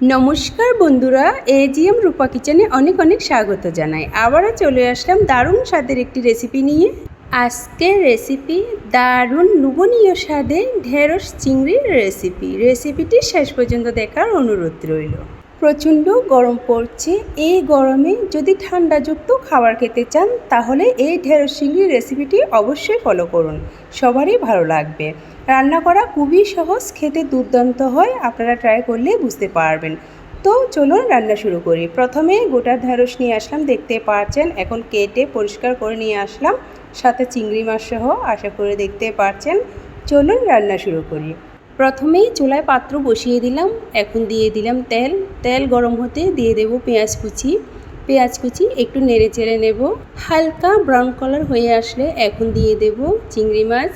নমস্কার বন্ধুরা এজিএম রূপা কিচেনে অনেক অনেক স্বাগত জানাই। আবারও চলে আসলাম দারুণ স্বাদের একটি রেসিপি নিয়ে। আজকের রেসিপি দারুণ লুবনীয় স্বাদে ঢেঁড়স চিংড়ির রেসিপি। রেসিপিটি শেষ পর্যন্ত দেখার অনুরোধ রইল। প্রচণ্ড গরম পড়ছে। এই গরমে যদি ঠান্ডাযুক্ত খাবার খেতে চান, তাহলে এই ঢেঁড়স চিংড়ির রেসিপিটি অবশ্যই ফলো করুন। সবারই ভালো লাগবে। রান্না করা খুবই সহজ, খেতে দুর্দান্ত হয়, আপনারা ট্রাই করলে বুঝতে পারবেন। তো চলুন রান্না শুরু করি। প্রথমে গোটা ঢেঁড়স নিয়ে আসলাম, দেখতে পাচ্ছেন, এখন কেটে পরিষ্কার করে নিয়ে আসলাম। সাথে চিংড়ি মাছ সহ, আশা করে দেখতে পাচ্ছেন। চলুন রান্না শুরু করি। প্রথমেই চুলায় পাত্র বসিয়ে দিলাম, এখন দিয়ে দিলাম তেল। তেল গরম হতে দিয়ে দেব পেঁয়াজ কুচি। পেঁয়াজ কুচি একটু নেড়ে চেড়ে নেব। হালকা ব্রাউন কালার হয়ে আসলে এখন দিয়ে দেব চিংড়ি মাছ।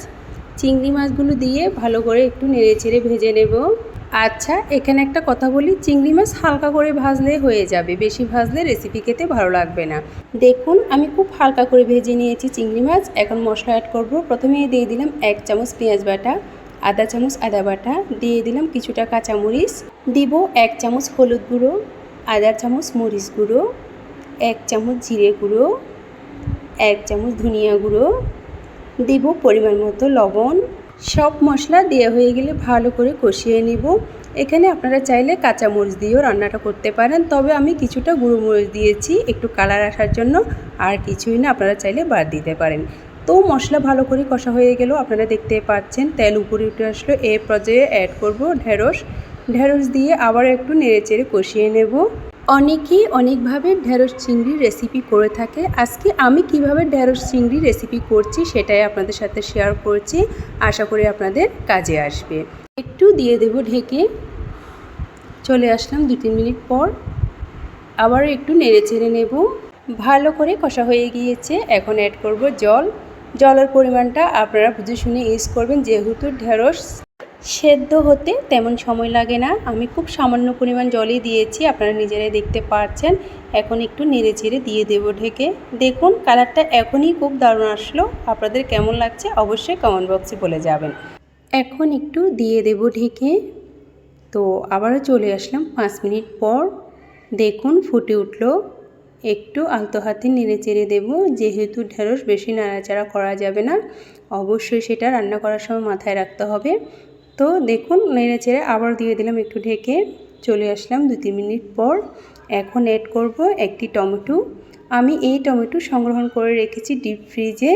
চিংড়ি মাছগুলো দিয়ে ভালো করে একটু নেড়ে চেড়ে ভেজে নেব। আচ্ছা এখানে একটা কথা বলি, চিংড়ি মাছ হালকা করে ভাজলে হয়ে যাবে, বেশি ভাজলে রেসিপি খেতে ভালো লাগবে না। দেখুন, আমি খুব হালকা করে ভেজে নিয়েছি চিংড়ি মাছ। এখন মশলা অ্যাড করব। প্রথমে দিয়ে দিলাম এক চামচ পেঁয়াজ বাটা। আদা চামচ আদা বাটা, দিয়ে দিলাম কিছুটা কাঁচামরিচ। দিব এক চামচ হলুদ গুঁড়ো, আদা চামচ মরিচ গুঁড়ো, এক চামচ জিরে গুঁড়ো, এক চামচ ধনিয়া গুঁড়ো, দিব পরিমাণ মতো লবণ। সব মশলা দেওয়া হয়ে গেলে ভালো করে কষিয়ে নিব। এখানে আপনারা চাইলে কাঁচামরিচ দিয়েও রান্নাটা করতে পারেন, তবে আমি কিছুটা গুঁড়ো মরিচ দিয়েছি একটু কালার আসার জন্য। আর কিছুই না, আপনারা চাইলে বাদ দিতে পারেন। তো মশলা ভালো করে কষা হয়ে গেল, আপনারা দেখতে পাচ্ছেন, তেল উপরে উঠে আসলো, এ পর্যায়ে অ্যাড করব ঢেঁড়স। ঢেঁড়স দিয়ে আবার একটু নেড়েচেড়ে কষিয়ে নেব। অনেকেই অনেকভাবে ঢেঁড়স চিংড়ি রেসিপি করে থাকে। আজকে আমি কীভাবে ঢেঁড়স চিংড়ি রেসিপি করছি সেটাই আপনাদের সাথে শেয়ার করছি। আশা করি আপনাদের কাজে আসবে। একটু দিয়ে দেব ঢেকে। চলে আসলাম দু তিন মিনিট পর। আবার একটু নেড়ে চেড়ে নেব। ভালো করে কষা হয়ে গিয়েছে। এখন অ্যাড করব জল। জলের পরিমাণটা আপনারা বুঝে শুনে ইউজ করবেন, যেহেতু ঢেঁড়স সেদ্ধ হতে তেমন সময় লাগে না। আমি খুব সামান্য পরিমাণ জলই দিয়েছি, আপনারা নিজেরাই দেখতে পাচ্ছেন এখন একটু নেড়ে চেড়ে দিয়ে দেবো ঢেকে। দেখুন, কালারটা এখনই খুব দারুণ আসলো। আপনাদের কেমন লাগছে অবশ্যই কমেন্ট বক্সে বলে যাবেন। এখন একটু দিয়ে দেব ঢেকে। তো আবারও চলে আসলাম পাঁচ মিনিট পর। দেখুন, ফুটে উঠল। একটু আলতো হাতে নেড়ে চেড়ে দেবো। যেহেতু ঢেঁড়স বেশি নাড়াচাড়া করা যাবে না, অবশ্যই সেটা রান্না করার সময় মাথায় রাখতে হবে। তো দেখুন, নেড়ে চেড়ে আবার দিয়ে দিলাম একটু ঢেকে। চলে আসলাম দু তিন মিনিট পর। এখন অ্যাড করব একটি টমেটো। আমি এই টমেটো সংগ্রহণ করে রেখেছি ডিপ ফ্রিজে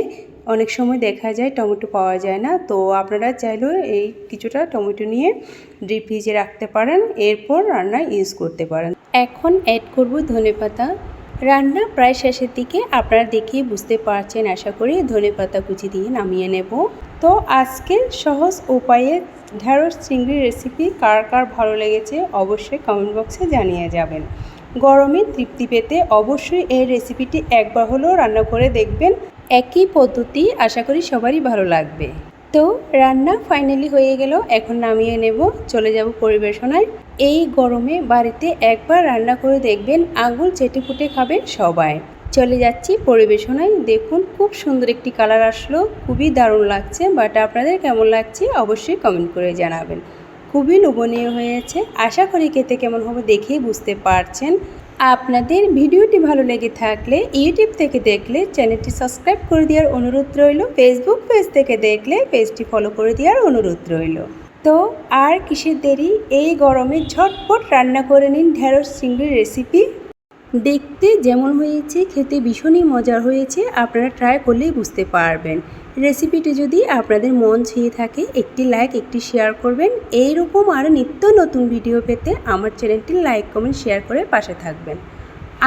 অনেক সময় দেখা যায় টমেটো পাওয়া যায় না। তো আপনারা চাইলেও এই কিছুটা টমেটো নিয়ে ডিপ ফ্রিজে রাখতে পারেন। এরপর রান্না ইউজ করতে পারেন। এখন অ্যাড করব ধনে পাতা রান্না প্রায় শেষের দিকে আপনারা দেখিয়ে বুঝতে পারছেন, আশা করি ধনে পাতা কুচি দিয়ে নামিয়ে নেব। তো আজকে সহজ উপায়ে ঢ্যাঁড়স চিংড়ি রেসিপি কার কার ভালো লেগেছে অবশ্যই কমেন্ট বক্সে জানিয়ে যাবেন। গরমে তৃপ্তি পেতে অবশ্যই এই রেসিপিটি একবার হলেও রান্না করে দেখবেন। একই পদ্ধতি আশা করি সবারই ভালো লাগবে। তো রান্না ফাইনালি হয়ে গেল, এখন নামিয়ে নেব, চলে যাব পরিবেশনায়। এই গরমে বাড়িতে একবার রান্না করে দেখবেন আঙুল চেটে ফুটে খাবে সবাই। চলে যাচ্ছি পরিবেশনায়। দেখুন, খুব সুন্দর একটি কালার আসলো। খুবই দারুণ লাগছে। বাট আপনাদের কেমন লাগছে অবশ্যই কমেন্ট করে জানাবেন। খুবই লোভনীয় হয়েছে। আশা করি খেতে কেমন হবে দেখেই বুঝতে পারছেন। আপনাদের ভিডিওটি ভালো লেগে থাকলে ইউটিউব থেকে দেখলে চ্যানেলটি সাবস্ক্রাইব করে দেওয়ার অনুরোধ রইল। ফেসবুক পেজ থেকে দেখলে পেজটি ফলো করে দেওয়ার অনুরোধ রইল। তো আর কিসের দেরি? এই গরমে ঝটপট রান্না করে নিন ঢেঁড়স চিংড়ির রেসিপি দেখতে যেমন হয়েছে, খেতে ভীষণই মজার হয়েছে। আপনারা ট্রাই করলেই বুঝতে পারবেন। রেসিপিটি যদি আপনাদের মন ছুঁয়ে থাকে, একটি লাইক একটি শেয়ার করবেন। এইরকম আরও নিত্য নতুন ভিডিও পেতে আমার চ্যানেলটি লাইক কমেন্ট শেয়ার করে পাশে থাকবেন।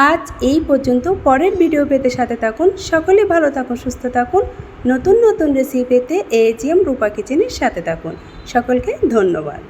আজ এই পর্যন্ত। পরের ভিডিও পেতে সাথে থাকুন। সকলে ভালো থাকুন, সুস্থ থাকুন। নতুন নতুন রেসিপি পেতে এজিএম রূপা কিচেনের সাথে থাকুন। সকলকে ধন্যবাদ।